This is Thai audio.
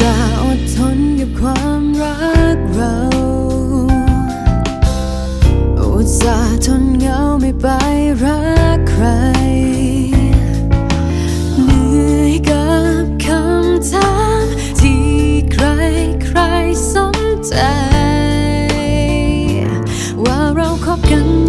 จะอดทนกับความรักเราอุตส่าห์ทนเหงาไม่ไปรักใครเหนื่อยกับคำถามที่ใครใครสนใจ ว่าเราคบกัน